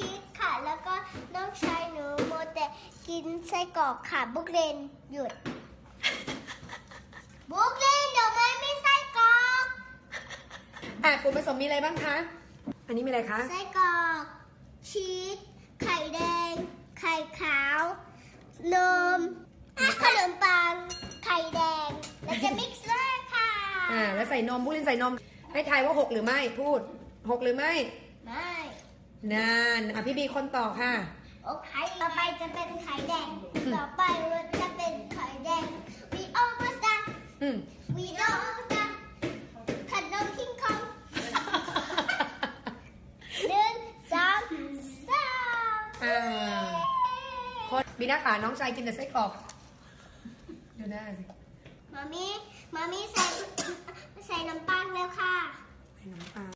ชีค่ะ แล้วก็น้องชายหนูโมวแต่กินไส้กรอกค่ะบุกเรนหยุด บุกเรนเดี๋ยวไม่ไม่ไส้กรอกอะกลุ่มผสมมีอะไรบ้างคะ อันนี้มีอะไรคะ ไส้กรอกชีสไข่แดง ไข่ขาวนมขนมปัง ไข่แดง แล้วจะมิกซ์ด้วยค่ะอ่า แล้วใส่นมบุกลินใส่นม ให้ทายว่าหกหรือไม่ พูดหกหรือไม่ ไม่ นานอะพี่บีคนต่อค่ะ โอเคต่อไปจะเป็นไข่แดง ต่อไปจะเป็นไข่แดง we almost done อืม we almost done ขนมคิงคองหนึ่งสองสามอ่าคนบีน่าขาน้องชายกินแต่ไส้กรอกดูหน้าสิมามีมามีใส่ ใส่น้ำตาลแล้วค่ะใส่น้ำตาล